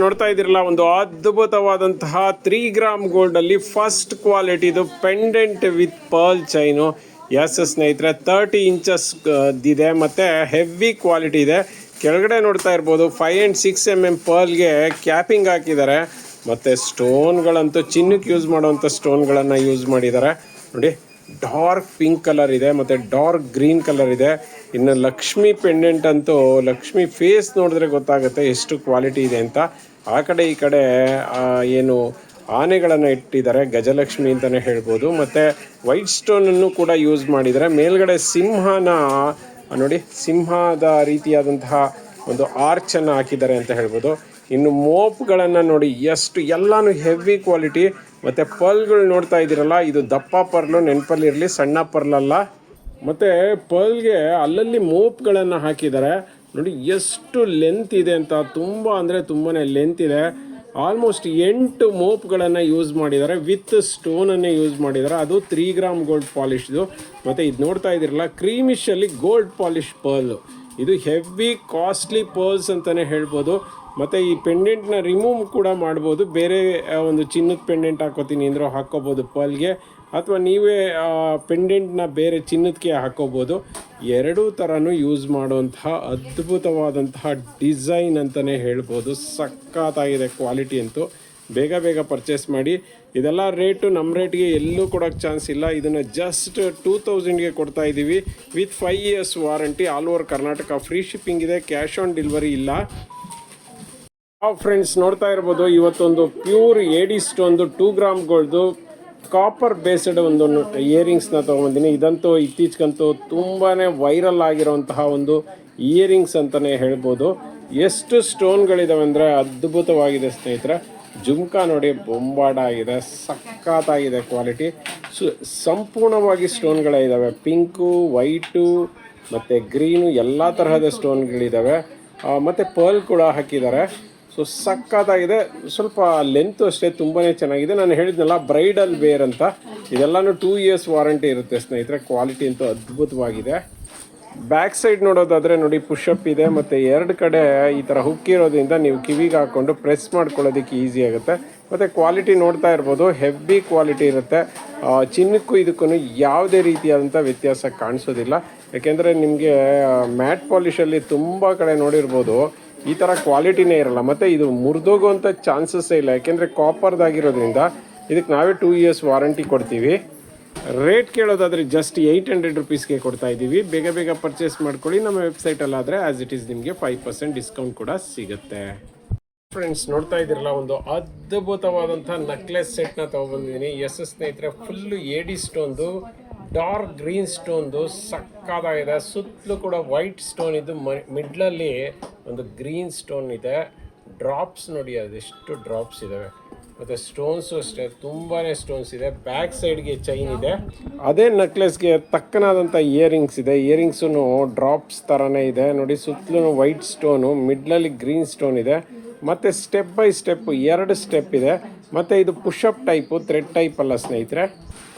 ನೋಡ್ತಾ ಇದ್ದೀರಲ್ಲ, ಒಂದು ಅದ್ಭುತವಾದಂತಹ ತ್ರೀ ಗ್ರಾಮ್ ಗೋಲ್ಡ್ ಅಲ್ಲಿ first ಕ್ವಾಲಿಟಿದು pendant with pearl chain yes ಸ್ನೇಹಿತರೆ ತರ್ಟಿ ಇಂಚಸ್ ಇದೆ, ಮತ್ತೆ ಹೆವಿ ಕ್ವಾಲಿಟಿ ಇದೆ. ಕೆಳಗಡೆ ನೋಡ್ತಾ ಇರ್ಬೋದು five and six M M ಪರ್ಲ್ಗೆ capping ಹಾಕಿದ್ದಾರೆ. ಮತ್ತೆ ಸ್ಟೋನ್ಗಳಂತೂ ಚಿನ್ನಕ್ಕೆ ಯೂಸ್ ಮಾಡುವಂಥ ಸ್ಟೋನ್ಗಳನ್ನು ಯೂಸ್ ಮಾಡಿದ್ದಾರೆ. ನೋಡಿ ಡಾರ್ಕ್ ಪಿಂಕ್ ಕಲರ್ ಇದೆ ಮತ್ತೆ ಡಾರ್ಕ್ ಗ್ರೀನ್ ಕಲರ್ ಇದೆ. ಇನ್ನು ಲಕ್ಷ್ಮಿ ಪೆಂಡೆಂಟ್ ಅಂತೂ ಲಕ್ಷ್ಮಿ ಫೇಸ್ ನೋಡಿದ್ರೆ ಗೊತ್ತಾಗುತ್ತೆ ಎಷ್ಟು ಕ್ವಾಲಿಟಿ ಇದೆ ಅಂತ. ಆ ಕಡೆ ಈ ಕಡೆ ಏನು ಆನೆಗಳನ್ನು ಇಟ್ಟಿದ್ದಾರೆ, ಗಜಲಕ್ಷ್ಮಿ ಅಂತಲೇ ಹೇಳ್ಬೋದು. ಮತ್ತು ವೈಟ್ ಸ್ಟೋನನ್ನು ಕೂಡ ಯೂಸ್ ಮಾಡಿದ್ದಾರೆ. ಮೇಲ್ಗಡೆ ಸಿಂಹನ ನೋಡಿ, ಸಿಂಹದ ರೀತಿಯಾದಂತಹ ಒಂದು ಆರ್ಚನ್ನು ಹಾಕಿದ್ದಾರೆ ಅಂತ ಹೇಳ್ಬೋದು. ಇನ್ನು ಮೋಪ್ಗಳನ್ನು ನೋಡಿ ಎಷ್ಟು ಎಲ್ಲನೂ ಹೆವಿ ಕ್ವಾಲಿಟಿ ಮತ್ತು ಪರ್ಲ್ಗಳು ನೋಡ್ತಾ ಇದ್ದೀರಲ್ಲ, ಇದು ದಪ್ಪ ಪರ್ಲು ನೆನಪಲ್ಲಿರಲಿ ಸಣ್ಣ ಪರ್ಲಲ್ಲ. ಮತ್ತು ಪರ್ಲ್ಗೆ ಅಲ್ಲಲ್ಲಿ ಮೋಪ್ಗಳನ್ನು ಹಾಕಿದ್ದಾರೆ. ನೋಡಿ ಎಷ್ಟು ಲೆಂತ್ ಇದೆ ಅಂತ, ತುಂಬ ಅಂದರೆ ತುಂಬಾ ಲೆಂತ್ ಇದೆ. ಆಲ್ಮೋಸ್ಟ್ ಎಂಟು ಮೋಪ್ಗಳನ್ನು ಯೂಸ್ ಮಾಡಿದ್ದಾರೆ. ವಿತ್ ಸ್ಟೋನನ್ನೇ ಯೂಸ್ ಮಾಡಿದ್ದಾರೆ. ಅದು ತ್ರೀ ಗ್ರಾಮ್ ಗೋಲ್ಡ್ ಪಾಲಿಶ್ದು ಮತ್ತು ಇದು ನೋಡ್ತಾ ಇದ್ದೀರಲ್ಲ ಕ್ರೀಮಿಶಲ್ಲಿ ಗೋಲ್ಡ್ ಪಾಲಿಶ್ ಪರ್ಲು ಇದು ಹೆವಿ ಕಾಸ್ಟ್ಲಿ ಪರ್ಲ್ಸ್ ಅಂತಲೇ ಹೇಳ್ಬೋದು. ಮತ್ತು ಈ ಪೆಂಡೆಂಟ್ನ ರಿಮೂವ್ ಕೂಡ ಮಾಡ್ಬೋದು. ಬೇರೆ ಒಂದು ಚಿನ್ನದ ಪೆಂಡೆಂಟ್ ಹಾಕೋತೀನಿ ಅಂದರೂ ಹಾಕ್ಕೋಬೋದು ಪಲ್ಗೆ ಅಥವಾ ನೀವೇ ಪೆಂಡೆಂಟ್ನ ಬೇರೆ ಚಿನ್ನದಕ್ಕೆ ಹಾಕ್ಕೋಬೋದು ಎರಡೂ ಥರನೂ ಯೂಸ್ ಮಾಡುವಂತಹ ಅದ್ಭುತವಾದಂತಹ ಡಿಸೈನ್ ಅಂತಲೇ ಹೇಳ್ಬೋದು. ಸಖತ್ತಾಗಿದೆ ಕ್ವಾಲಿಟಿ ಅಂತೂ. ಬೇಗ ಬೇಗ ಪರ್ಚೇಸ್ ಮಾಡಿ. ಇದೆಲ್ಲ ರೇಟು ನಮ್ಮ ರೇಟ್ಗೆ ಎಲ್ಲೂ ಕೊಡೋಕ್ಕೆ ಚಾನ್ಸ್ ಇಲ್ಲ. ಇದನ್ನು ಜಸ್ಟ್ ಟೂ ತೌಸಂಡ್ಗೆ ಕೊಡ್ತಾ ಇದ್ದೀವಿ. With five years warranty all over Karnataka. Free shipping ಇದೆ. ಕ್ಯಾಶ್ ಆನ್ ಡೆಲಿವರಿ ಇಲ್ಲ. ಫ್ರೆಂಡ್ಸ್ ನೋಡ್ತಾ ಇರ್ಬೋದು, ಇವತ್ತೊಂದು ಪ್ಯೂರ್ ಏಡಿ ಒಂದು ಟೂ ಗ್ರಾಮ್ಗಳ್ದು ಕಾಪರ್ ಬೇಸ್ಡ್ ಒಂದು ಇಯರಿಂಗ್ಸ್ನ ತೊಗೊಂಡಿದ್ದೀನಿ ಇದಂತೂ ಇತ್ತೀಚೆಗಂತೂ ತುಂಬಾ ವೈರಲ್ ಆಗಿರುವಂತಹ ಒಂದು ಇಯರಿಂಗ್ಸ್ ಅಂತಲೇ ಹೇಳ್ಬೋದು. ಎಷ್ಟು ಸ್ಟೋನ್ಗಳಿದಾವೆ ಅಂದರೆ ಅದ್ಭುತವಾಗಿದೆ ಸ್ನೇಹಿತರೆ. ಜುಮ್ಕಾ ನೋಡಿ ಬೊಂಬಾಡ ಆಗಿದೆ ಸಖತ್ತಾಗಿದೆ ಕ್ವಾಲಿಟಿ ಸು, ಸಂಪೂರ್ಣವಾಗಿ ಸ್ಟೋನ್ಗಳೇ ಇದ್ದಾವೆ ಪಿಂಕು, ವೈಟು, ಮತ್ತು ಗ್ರೀನು, ಎಲ್ಲ ತರಹದ ಸ್ಟೋನ್ಗಳಿದ್ದಾವೆ ಮತ್ತು ಪರ್ಲ್ ಕೂಡ ಹಾಕಿದ್ದಾರೆ. ಸೊ ಸಕ್ಕತ್ತಾಗಿದೆ. ಸ್ವಲ್ಪ ಲೆಂತ್ ಅಷ್ಟೇ ತುಂಬಾ ಚೆನ್ನಾಗಿದೆ. ನಾನು ಹೇಳಿದ್ನಲ್ಲ ಬ್ರೈಡಲ್ ವೇರ್ ಅಂತ. ಇದೆಲ್ಲನೂ ಟೂ ಇಯರ್ಸ್ ವಾರಂಟಿ ಇರುತ್ತೆ ಸ್ನೇಹಿತರೆ. ಕ್ವಾಲಿಟಿ ಅಂತೂ ಅದ್ಭುತವಾಗಿದೆ. ಬ್ಯಾಕ್ ಸೈಡ್ ನೋಡೋದಾದರೆ ನೋಡಿ ಪುಷಪ್ ಇದೆ. ಮತ್ತು ಎರಡು ಕಡೆ ಈ ಥರ ಹುಕ್ಕಿರೋದ್ರಿಂದ ನೀವು ಕಿವಿಗೆ ಹಾಕ್ಕೊಂಡು ಪ್ರೆಸ್ ಮಾಡ್ಕೊಳ್ಳೋದಕ್ಕೆ ಈಸಿ ಆಗುತ್ತೆ. ಮತ್ತು ಕ್ವಾಲಿಟಿ ನೋಡ್ತಾ ಇರ್ಬೋದು. ಹೆವಿ ಕ್ವಾಲಿಟಿ ಇರುತ್ತೆ. ಚಿನ್ನಕ್ಕೂ ಇದಕ್ಕೂ ಯಾವುದೇ ರೀತಿಯಾದಂಥ ವ್ಯತ್ಯಾಸ ಕಾಣಿಸೋದಿಲ್ಲ. ಯಾಕೆಂದರೆ ನಿಮಗೆ ಮ್ಯಾಟ್ ಪಾಲಿಷಲ್ಲಿ ತುಂಬ ಕಡೆ ನೋಡಿರ್ಬೋದು. ಈ ಥರ ಕ್ವಾಲಿಟಿನೇ ಇರಲ್ಲ. ಮತ್ತು ಇದು ಮುರಿದೋಗುವಂಥ ಚಾನ್ಸಸ್ಸೇ ಇಲ್ಲ. ಯಾಕೆಂದರೆ ಕಾಪರ್ದಾಗಿರೋದ್ರಿಂದ ಇದಕ್ಕೆ ನಾವೇ ಟೂ ಇಯರ್ಸ್ ವಾರಂಟಿ ಕೊಡ್ತೀವಿ. ರೇಟ್ ಕೇಳೋದಾದರೆ ಜಸ್ಟ್ ಏಯ್ಟ್ ಹಂಡ್ರೆಡ್ ರುಪೀಸ್ಗೆ ಕೊಡ್ತಾ ಇದ್ದೀವಿ. ಬೇಗ ಬೇಗ ಪರ್ಚೇಸ್ ಮಾಡ್ಕೊಳ್ಳಿ. ನಮ್ಮ ವೆಬ್ಸೈಟಲ್ಲಾದರೆ ಆ್ಯಸ್ ಇಟ್ ಈಸ್ ನಿಮಗೆ ಫೈವ್ ಪರ್ಸೆಂಟ್ ಡಿಸ್ಕೌಂಟ್ ಕೂಡ ಸಿಗುತ್ತೆ. ಫ್ರೆಂಡ್ಸ್ ನೋಡ್ತಾ ಇದ್ದೀರಲ್ಲ, ಒಂದು ಅದ್ಭುತವಾದಂಥ ನಕ್ಲೆಸ್ ಸೆಟ್ನ ತೊಗೊಬಂದಿದ್ದೀನಿ ಎಸ್ ಸ್ನೇಹಿತರೆ ಫುಲ್ಲು ಏಡಿ ಸ್ಟೋನ್ದು ಡಾರ್ಕ್ ಗ್ರೀನ್ ಸ್ಟೋನ್ದು ಸಕ್ಕದಾಗಿದೆ ಸುತ್ತಲೂ ಕೂಡ ವೈಟ್ ಸ್ಟೋನ್ ಇದು ಮಿಡ್ಲಲ್ಲಿ ಒಂದು ಗ್ರೀನ್ ಸ್ಟೋನ್ ಇದೆ. ಡ್ರಾಪ್ಸ್ ನೋಡಿ ಅದೆಷ್ಟು ಡ್ರಾಪ್ಸ್ ಇದ್ದಾವೆ ಮತ್ತು ಸ್ಟೋನ್ಸು ಅಷ್ಟೇ ತುಂಬಾ ಸ್ಟೋನ್ಸ್ ಇದೆ. ಬ್ಯಾಕ್ ಸೈಡ್ಗೆ ಚೈನ್ ಇದೆ. ಅದೇ ನೆಕ್ಲೆಸ್ಗೆ ತಕ್ಕನಾದಂಥ ಇಯರಿಂಗ್ಸ್ ಇದೆ. ಇಯರಿಂಗ್ಸು ಡ್ರಾಪ್ಸ್ ಥರನೇ ಇದೆ. ನೋಡಿ, ಸುತ್ತಲೂ ವೈಟ್ ಸ್ಟೋನು, ಮಿಡ್ಲಲ್ಲಿ ಗ್ರೀನ್ ಸ್ಟೋನ್ ಇದೆ. ಮತ್ತು ಸ್ಟೆಪ್ ಬೈ ಸ್ಟೆಪ್ ಎರಡು ಸ್ಟೆಪ್ ಇದೆ. ಮತ್ತು ಇದು ಪುಷಪ್ ಟೈಪು, ಥ್ರೆಡ್ ಟೈಪ್ ಅಲ್ಲ ಸ್ನೇಹಿತರೆ.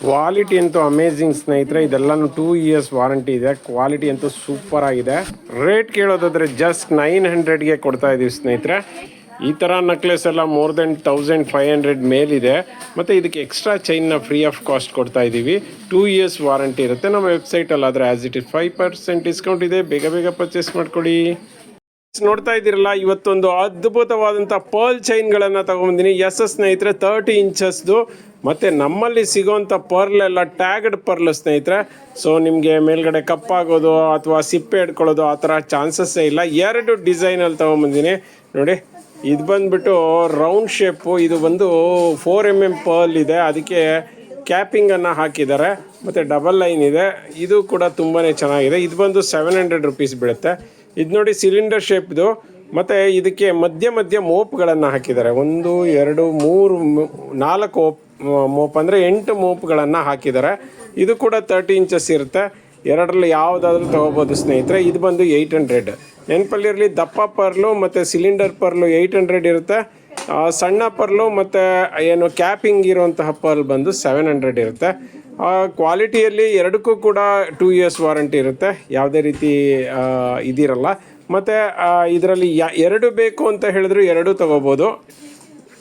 ಕ್ವಾಲಿಟಿ ಅಂತೂ ಅಮೇಝಿಂಗ್ ಸ್ನೇಹಿತರೆ, ಇದೆಲ್ಲನೂ ಟೂ ಇಯರ್ಸ್ ವಾರಂಟಿ ಇದೆ. ಕ್ವಾಲಿಟಿ ಅಂತೂ ಸೂಪರ್ ಆಗಿದೆ. ರೇಟ್ ಕೇಳೋದಾದ್ರೆ ಜಸ್ಟ್ ನೈನ್ ಹಂಡ್ರೆಡ್ಗೆ ಕೊಡ್ತಾ ಇದೀವಿ ಸ್ನೇಹಿತರೆ. ಈ ಥರ ನಕ್ಲೆಸ್ ಎಲ್ಲ more than thousand five hundred ಮೇಲಿದೆ. ಮತ್ತು ಇದಕ್ಕೆ ಎಕ್ಸ್ಟ್ರಾ ಚೈನ್ನ ಫ್ರೀ ಆಫ್ ಕಾಸ್ಟ್ ಕೊಡ್ತಾ ಇದ್ದೀವಿ ಟೂ ಇಯರ್ಸ್ ವಾರಂಟಿ ಇರುತ್ತೆ. ನಮ್ಮ ವೆಬ್ಸೈಟಲ್ಲಾದರೆ as it is five percent discount ಇದೆ. ಬೇಗ ಬೇಗ ಪರ್ಚೇಸ್ ಮಾಡ್ಕೊಳ್ಳಿ ನೋಡ್ತಾ ಇದ್ದೀರಲ್ಲ, ಇವತ್ತೊಂದು ಅದ್ಭುತವಾದಂಥ ಪರ್ಲ್ ಚೈನ್ಗಳನ್ನು ತಗೊಂಬಂದಿನಿ. ಎಸ್ ಎಸ್ ಸ್ನೇಹಿತರೆ ತರ್ಟಿ ಇಂಚಸ್ದು ಮತ್ತು ನಮ್ಮಲ್ಲಿ ಸಿಗೋವಂಥ ಪರ್ಲ್ ಎಲ್ಲ ಟ್ಯಾಗ್ಡ್ ಪರ್ಲ್ ಸ್ನೇಹಿತರೆ. ಸೊ ನಿಮಗೆ ಮೇಲ್ಗಡೆ ಕಪ್ಪಾಗೋದು ಅಥವಾ ಸಿಪ್ಪೆ ಹಿಡ್ಕೊಳ್ಳೋದು ಆ ಥರ ಚಾನ್ಸಸ್ಸೇ ಇಲ್ಲ. ಎರಡು ಡಿಸೈನಲ್ಲಿ ತೊಗೊಂಬಂದಿನಿ. ನೋಡಿ, ಇದು ಬಂದ್ಬಿಟ್ಟು ರೌಂಡ್ ಶೇಪು ಇದು ಬಂದು ಫೋರ್ ಎಂ ಎಂ ಪರ್ಲ್ ಇದೆ. ಅದಕ್ಕೆ ಕ್ಯಾಪಿಂಗನ್ನು ಹಾಕಿದ್ದಾರೆ. ಮತ್ತು ಡಬಲ್ ಲೈನ್ ಇದೆ. ಇದು ಕೂಡ ತುಂಬಾ ಚೆನ್ನಾಗಿದೆ. ಇದು ಬಂದು ಸೆವೆನ್ ಹಂಡ್ರೆಡ್ ರುಪೀಸ್ ಬೀಳುತ್ತೆ. ಇದು ನೋಡಿ ಸಿಲಿಂಡರ್ ಶೇಪ್ದು ಮತ್ತು ಇದಕ್ಕೆ ಮಧ್ಯ ಮಧ್ಯ ಮೋಪ್ಗಳನ್ನು ಹಾಕಿದ್ದಾರೆ. ಒಂದು, ಎರಡು, ಮೂರು, ನಾಲ್ಕು ಓಪ್ ಮೋಪ್ ಅಂದರೆ ಎಂಟು ಮೋಪ್ಗಳನ್ನು ಹಾಕಿದ್ದಾರೆ. ಇದು ಕೂಡ ತರ್ಟಿ ಇಂಚಸ್ ಇರುತ್ತೆ. ಎರಡರಲ್ಲಿ ಯಾವುದಾದ್ರೂ ತೊಗೋಬೋದು ಸ್ನೇಹಿತರೆ. ಇದು ಬಂದು ಏಯ್ಟ್ ಹಂಡ್ರೆಡ್ ನೆನಪಲ್ಲಿರಲಿ ದಪ್ಪ ಪರ್ಲು ಮತ್ತು ಸಿಲಿಂಡರ್ ಪರ್ಲು ಏಯ್ಟ್ ಹಂಡ್ರೆಡ್ ಇರುತ್ತೆ. ಸಣ್ಣ ಪರ್ಲು ಮತ್ತು ಏನು ಕ್ಯಾಪಿಂಗ್ ಇರುವಂತಹ ಪರ್ಲ್ ಬಂದು ಸೆವೆನ್ ಹಂಡ್ರೆಡ್ ಇರುತ್ತೆ. ಕ್ವಾಲಿಟಿಯಲ್ಲಿ ಎರಡಕ್ಕೂ ಕೂಡ ಟೂ ಇಯರ್ಸ್ ವಾರಂಟಿ ಇರುತ್ತೆ. ಯಾವುದೇ ರೀತಿ ಇದಿರಲ್ಲ. ಮತ್ತು ಇದರಲ್ಲಿ ಎರಡು ಬೇಕು ಅಂತ ಹೇಳಿದ್ರು ಎರಡೂ ತೊಗೋಬೋದು.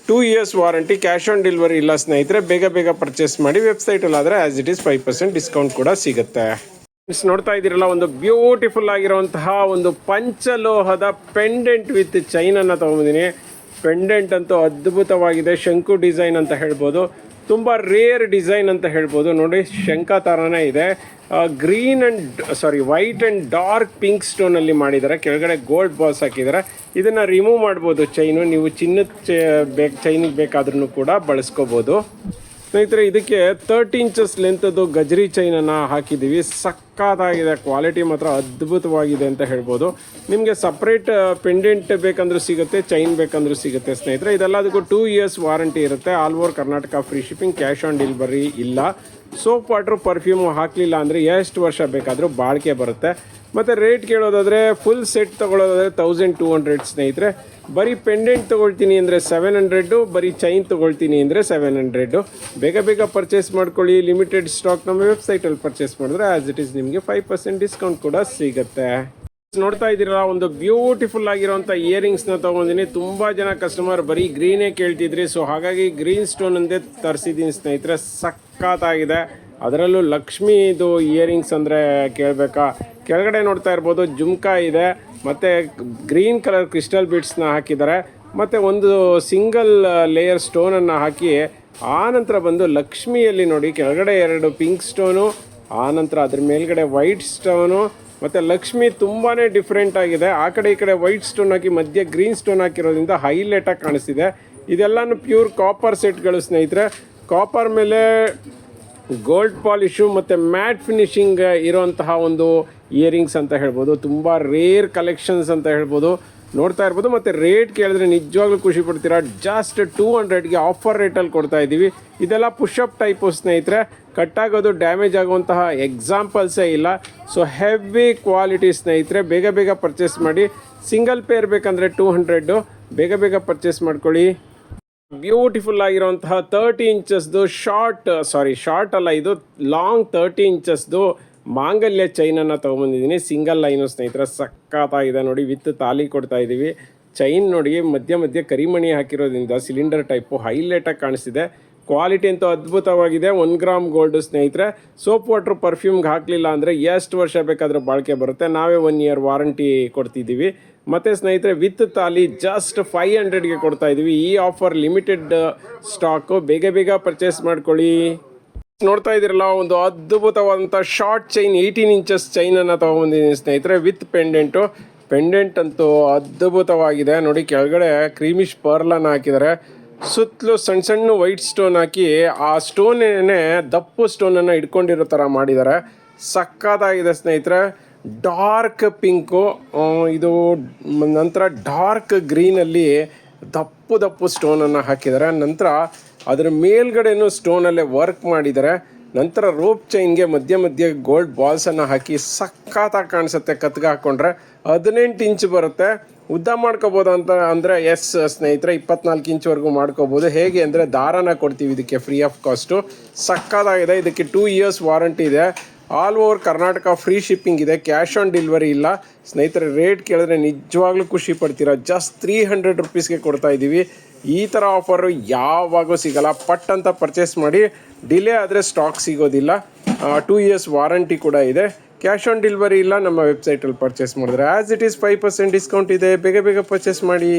Two years warranty, cash on delivery ಇಲ್ಲ ಸ್ನೇಹಿತರೆ, ಬೇಗ ಬೇಗ ಪರ್ಚೇಸ್ ಮಾಡಿ ವೆಬ್ಸೈಟಲ್ಲಿ ಆದರೆ as it is five percent discount ಕೂಡ ಸಿಗುತ್ತೆ. ಮಿಸ್ ನೋಡ್ತಾ ಇದ್ದೀರಲ್ಲ, ಒಂದು ಬ್ಯೂಟಿಫುಲ್ ಆಗಿರುವಂತಹ ಒಂದು ಪಂಚಲೋಹದ ಪೆಂಡೆಂಟ್ ವಿತ್ ಚೈನನ್ನು ತೊಗೊಂಡಿದ್ದೀನಿ ಪೆಂಡೆಂಟ್ ಅಂತೂ ಅದ್ಭುತವಾಗಿದೆ, ಶಂಕು ಡಿಸೈನ್ ಅಂತ ಹೇಳ್ಬೋದು. ತುಂಬ ರೇರ್ ಡಿಸೈನ್ ಅಂತ ಹೇಳ್ಬೋದು. ನೋಡಿ ಶಂಕ ಥರನೇ ಇದೆ. Green and sorry white and dark pink ಸ್ಟೋನಲ್ಲಿ ಮಾಡಿದ್ದಾರೆ. ಕೆಳಗಡೆ ಗೋಲ್ಡ್ ಬಾಲ್ಸ್ ಹಾಕಿದ್ದಾರೆ. ಇದನ್ನು ರಿಮೂವ್ ಮಾಡ್ಬೋದು ಚೈನು ನೀವು ಚಿನ್ನದ ಚೈನಿಗೆ ಬೇಕಾದ್ರೂ ಕೂಡ ಬಳಸ್ಕೋಬೋದು. ಸ್ನೇಹಿತರೆ, ಇದಕ್ಕೆ ತರ್ಟಿ ಇಂಚಸ್ ಲೆಂತದ್ದು ಗಜರಿ ಚೈನನ್ನು ಹಾಕಿದ್ದೀವಿ. ಸಕ್ಕತ್ತಾಗಿದೆ ಕ್ವಾಲಿಟಿ ಮಾತ್ರ ಅದ್ಭುತವಾಗಿದೆ ಅಂತ ಹೇಳ್ಬೋದು. ನಿಮಗೆ ಸಪ್ರೇಟ್ ಪೆಂಡೆಂಟ್ ಬೇಕಂದ್ರೂ ಸಿಗುತ್ತೆ ಚೈನ್ ಬೇಕಂದ್ರೂ ಸಿಗುತ್ತೆ ಸ್ನೇಹಿತರೆ. ಇದೆಲ್ಲದಕ್ಕೂ ಟೂ ಇಯರ್ಸ್ ವಾರಂಟಿ ಇರುತ್ತೆ. All over Karnataka free shipping cash on delivery ಇಲ್ಲ. ಸೋಪ್ ವಾಟ್ರು ಪರ್ಫ್ಯೂಮು ಹಾಕಲಿಲ್ಲ ಅಂದರೆ ಎಷ್ಟು ವರ್ಷ ಬೇಕಾದರೂ ಬಾಳಿಕೆ ಬರುತ್ತೆ. ಮತ್ತು ರೇಟ್ ಕೇಳೋದಾದರೆ ಫುಲ್ ಸೆಟ್ ತೊಗೊಳೋದಾದರೆ ತೌಸಂಡ್ ಟೂ ಹಂಡ್ರೆಡ್ ಸ್ನೇಹಿತರೆ. ಬರೀ ಪೆಂಡೆಂಟ್ ತೊಗೊಳ್ತೀನಿ ಅಂದರೆ ಸೆವೆನ್ ಹಂಡ್ರೆಡು ಬರೀ ಚೈನ್ ತೊಗೊಳ್ತೀನಿ ಅಂದರೆ ಸೆವೆನ್ ಹಂಡ್ರೆಡು ಬೇಗ ಬೇಗ ಪರ್ಚೇಸ್ ಮಾಡ್ಕೊಳ್ಳಿ. ಲಿಮಿಟೆಡ್ ಸ್ಟಾಕ್ ನಮ್ಮ ವೆಬ್ಸೈಟಲ್ಲಿ ಪರ್ಚೇಸ್ ಮಾಡಿದ್ರೆ ಆ್ಯಸ್ ಇಟ್ ಈಸ್ ನಿಮಗೆ ಫೈವ್ ಪರ್ಸೆಂಟ್ ಡಿಸ್ಕೌಂಟ್ ಕೂಡ ಸಿಗುತ್ತೆ. ನೋಡ್ತಾ ಇದ್ದೀರಲ್ಲ ಒಂದು ಬ್ಯೂಟಿಫುಲ್ ಆಗಿರೋಂಥ ಇಯರಿಂಗ್ಸ್ನ ತೊಗೊಂಡಿನಿ ತುಂಬ ಜನ ಕಸ್ಟಮರ್ ಬರೀ ಗ್ರೀನೇ ಕೇಳ್ತಿದ್ರಿ. ಸೊ ಹಾಗಾಗಿ ಗ್ರೀನ್ ಸ್ಟೋನ್ ಅಂದೇ ತರಿಸಿದ್ದೀನಿ ಸ್ನೇಹಿತರೆ. ಸಖತ್ತಾಗಿದೆ. ಅದರಲ್ಲೂ ಲಕ್ಷ್ಮೀದು ಇಯರಿಂಗ್ಸ್ ಅಂದರೆ ಕೇಳಬೇಕಾ? ಕೆಳಗಡೆ ನೋಡ್ತಾ ಇರ್ಬೋದು, ಜುಮ್ಕಾ ಇದೆ. ಮತ್ತು ಗ್ರೀನ್ ಕಲರ್ ಕ್ರಿಸ್ಟಲ್ ಬೀಡ್ಸ್ನ ಹಾಕಿದ್ದಾರೆ. ಮತ್ತು ಒಂದು ಸಿಂಗಲ್ ಲೇಯರ್ ಸ್ಟೋನನ್ನು ಹಾಕಿ, ಆ ನಂತರ ಬಂದು ಲಕ್ಷ್ಮಿಯಲ್ಲಿ ನೋಡಿ, ಕೆಳಗಡೆ ಎರಡು ಪಿಂಕ್ ಸ್ಟೋನು ಆ ನಂತರ ಅದ್ರ ಮೇಲ್ಗಡೆ ವೈಟ್ ಸ್ಟೋನು ಮತ್ತು ಲಕ್ಷ್ಮಿ ತುಂಬಾ ಡಿಫ್ರೆಂಟ್ ಆಗಿದೆ. ಆ ಕಡೆ ಈ ಕಡೆ ವೈಟ್ ಸ್ಟೋನ್ ಹಾಕಿ, ಮಧ್ಯೆ ಗ್ರೀನ್ ಸ್ಟೋನ್ ಹಾಕಿರೋದ್ರಿಂದ ಹೈಲೈಟಾಗಿ ಕಾಣಿಸ್ತಿದೆ. ಇದೆಲ್ಲನೂ ಪ್ಯೂರ್ ಕಾಪರ್ ಸೆಟ್ಗಳು ಸ್ನೇಹಿತರೆ. ಕಾಪರ್ ಮೇಲೆ ಗೋಲ್ಡ್ ಪಾಲಿಶು ಮತ್ತು ಮ್ಯಾಟ್ ಫಿನಿಶಿಂಗ್ ಇರುವಂತಹ ಒಂದು ಇಯರಿಂಗ್ಸ್ ಅಂತ ಹೇಳ್ಬೋದು. ತುಂಬ ರೇರ್ ಕಲೆಕ್ಷನ್ಸ್ ಅಂತ ಹೇಳ್ಬೋದು. ನೋಡ್ತಾ ಇರ್ಬೋದು. ಮತ್ತು ರೇಟ್ ಕೇಳಿದ್ರೆ ನಿಜವಾಗ್ಲೂ ಖುಷಿ ಪಡ್ತೀರಾ? ಜಸ್ಟ್ ಟೂ ಹಂಡ್ರೆಡ್ಗೆ ಆಫರ್ ರೇಟಲ್ಲಿ ಕೊಡ್ತಾ ಇದ್ದೀವಿ. ಇದೆಲ್ಲ ಪುಷಪ್ ಟೈಪು ಸ್ನೇಹಿತರೆ. ಕಟ್ಟಾಗೋದು ಡ್ಯಾಮೇಜ್ ಆಗುವಂತಹ ಎಕ್ಸಾಂಪಲ್ಸೇ ಇಲ್ಲ. ಸೊ ಹೆವಿ ಕ್ವಾಲಿಟಿ ಸ್ನೇಹಿತರೆ, ಬೇಗ ಬೇಗ ಪರ್ಚೇಸ್ ಮಾಡಿ. ಸಿಂಗಲ್ ಪೇರ್ ಬೇಕಂದರೆ ಟೂ ಹಂಡ್ರೆಡ್ಡು ಬೇಗ ಬೇಗ ಪರ್ಚೇಸ್ ಮಾಡ್ಕೊಳ್ಳಿ. ಬ್ಯೂಟಿಫುಲ್ ಆಗಿರುವಂತಹ ತರ್ಟಿ ಇಂಚಸ್ದು ಶಾರ್ಟ್ ಸಾರಿ ಶಾರ್ಟ್ ಅಲ್ಲ ಇದು ಲಾಂಗ್ ತರ್ಟಿ ಇಂಚಸ್ದು ಮಾಂಗಲ್ಯ ಚೈನನ್ನು ತೊಗೊಂಬಂದಿದ್ದೀನಿ. ಸಿಂಗಲ್ ಲೈನು ಸ್ನೇಹಿತರೆ ಸಕ್ಕತ್ತಾಗಿದೆ ನೋಡಿ, ವಿತ್ ತಾಲಿ ಕೊಡ್ತಾ ಇದ್ದೀವಿ ಚೈನ್ ನೋಡಿ ಮಧ್ಯ ಮಧ್ಯ ಕರಿಮಣಿ ಹಾಕಿರೋದ್ರಿಂದ ಸಿಲಿಂಡರ್ ಟೈಪು ಹೈಲೈಟಾಗಿ ಕಾಣಿಸ್ತಿದೆ. ಕ್ವಾಲಿಟಿ ಅಂತೂ ಅದ್ಭುತವಾಗಿದೆ. ಒನ್ ಗ್ರಾಮ್ ಗೋಲ್ಡ್ ಸ್ನೇಹಿತರೆ ಸೋಪ್ ವಾಟ್ರ್ ಪರ್ಫ್ಯೂಮ್ಗೆ ಹಾಕಲಿಲ್ಲ ಅಂದರೆ ಎಷ್ಟು ವರ್ಷ ಬೇಕಾದರೂ ಬಾಳಿಕೆ ಬರುತ್ತೆ. ನಾವೇ ಒನ್ ಇಯರ್ ವಾರಂಟಿ ಕೊಡ್ತಿದ್ದೀವಿ ಮತ್ತು ಸ್ನೇಹಿತರೆ, ವಿತ್ ತಾಲಿ ಜಸ್ಟ್ ಫೈವ್ ಹಂಡ್ರೆಡ್ಗೆ ಕೊಡ್ತಾ ಇದ್ದೀವಿ ಈ ಆಫರ್ ಲಿಮಿಟೆಡ್ ಸ್ಟಾಕು ಬೇಗ ಬೇಗ ಪರ್ಚೇಸ್ ಮಾಡ್ಕೊಳ್ಳಿ. ನೋಡ್ತಾ ಇದ್ದೀರಲ್ಲ, ಒಂದು ಅದ್ಭುತವಾದಂಥ ಶಾರ್ಟ್ ಚೈನ್ ಏಯ್ಟೀನ್ ಇಂಚಸ್ ಚೈನನ್ನು ತಗೊಂಡಿದ್ದೀನಿ ಸ್ನೇಹಿತರೆ ವಿತ್ ಪೆಂಡೆಂಟು ಪೆಂಡೆಂಟ್ ಅಂತೂ ಅದ್ಭುತವಾಗಿದೆ. ನೋಡಿ, ಕೆಳಗಡೆ ಕ್ರೀಮಿಶ್ ಪರ್ಲನ್ನು ಹಾಕಿದ್ದಾರೆ. ಸುತ್ತಲೂ ಸಣ್ಣ ಸಣ್ಣ ವೈಟ್ ಸ್ಟೋನ್ ಹಾಕಿ ಆ ಸ್ಟೋನೇನೆ ದಪ್ಪು ಸ್ಟೋನನ್ನು ಇಟ್ಕೊಂಡಿರೋ ಥರ ಮಾಡಿದ್ದಾರೆ. ಸಕ್ಕತ್ತಾಗಿದೆ ಸ್ನೇಹಿತರೆ. ಡಾರ್ಕ್ ಪಿಂಕು ಇದು ನಂತರ ಡಾರ್ಕ್ ಗ್ರೀನಲ್ಲಿ ದಪ್ಪು ದಪ್ಪು ಸ್ಟೋನನ್ನು ಹಾಕಿದ್ದಾರೆ. ನಂತರ ಅದರ ಮೇಲ್ಗಡೆನೂ ಸ್ಟೋನಲ್ಲೇ ವರ್ಕ್ ಮಾಡಿದ್ದಾರೆ. ನಂತರ ರೋಪ್ ಚೈನ್ಗೆ ಮಧ್ಯ ಮಧ್ಯ ಗೋಲ್ಡ್ ಬಾಲ್ಸನ್ನು ಹಾಕಿ ಸಖತ್ತಾಗಿ ಕಾಣಿಸುತ್ತೆ ಕತ್ಗೆ ಹಾಕ್ಕೊಂಡ್ರೆ ಹದಿನೆಂಟು ಇಂಚ್ ಬರುತ್ತೆ. ಉದ್ದ ಮಾಡ್ಕೋಬೋದು ಅಂತ ಅಂದರೆ, ಎಸ್, ಸ್ನೇಹಿತರೆ, ಇಪ್ಪತ್ನಾಲ್ಕು ಇಂಚ್ವರೆಗೂ ಮಾಡ್ಕೋಬೋದು. ಹೇಗೆ ಅಂದರೆ, ದಾರನ ಕೊಡ್ತೀವಿ ಇದಕ್ಕೆ ಫ್ರೀ ಆಫ್ ಕಾಸ್ಟು ಸಕ್ಕತ್ತಾಗಿದೆ ಇದಕ್ಕೆ ಟೂ ಇಯರ್ಸ್ ವಾರಂಟಿ ಇದೆ. All over Karnataka free shipping ಇದೆ, ಕ್ಯಾಶ್ ಆನ್ ಡೆಲಿವರಿ ಇಲ್ಲ. ಸ್ನೇಹಿತರೆ, ರೇಟ್ ಕೇಳಿದ್ರೆ ನಿಜವಾಗ್ಲೂ ಖುಷಿ ಪಡ್ತೀರಾ? ಜಸ್ಟ್ ತ್ರೀ ಹಂಡ್ರೆಡ್ ರುಪೀಸ್ಗೆ ಕೊಡ್ತಾ ಇದ್ದೀವಿ ಈ ಥರ ಆಫರು ಯಾವಾಗೂ ಸಿಗಲ್ಲ. ಪಟ್ ಅಂತ ಪರ್ಚೇಸ್ ಮಾಡಿ ಡಿಲೇ ಆದರೆ ಸ್ಟಾಕ್ ಸಿಗೋದಿಲ್ಲ. ಟೂ ಇಯರ್ಸ್ ವಾರಂಟಿ ಕೂಡ ಇದೆ. ಕ್ಯಾಶ್ ಆನ್ ಡೆಲಿವರಿ ಇಲ್ಲ, ನಮ್ಮ ವೆಬ್ಸೈಟಲ್ಲಿ ಪರ್ಚೇಸ್ ಮಾಡಿದ್ರೆ. As it is five percent discount ಇದೆ. ಬೇಗ ಬೇಗ ಪರ್ಚೇಸ್ ಮಾಡಿ.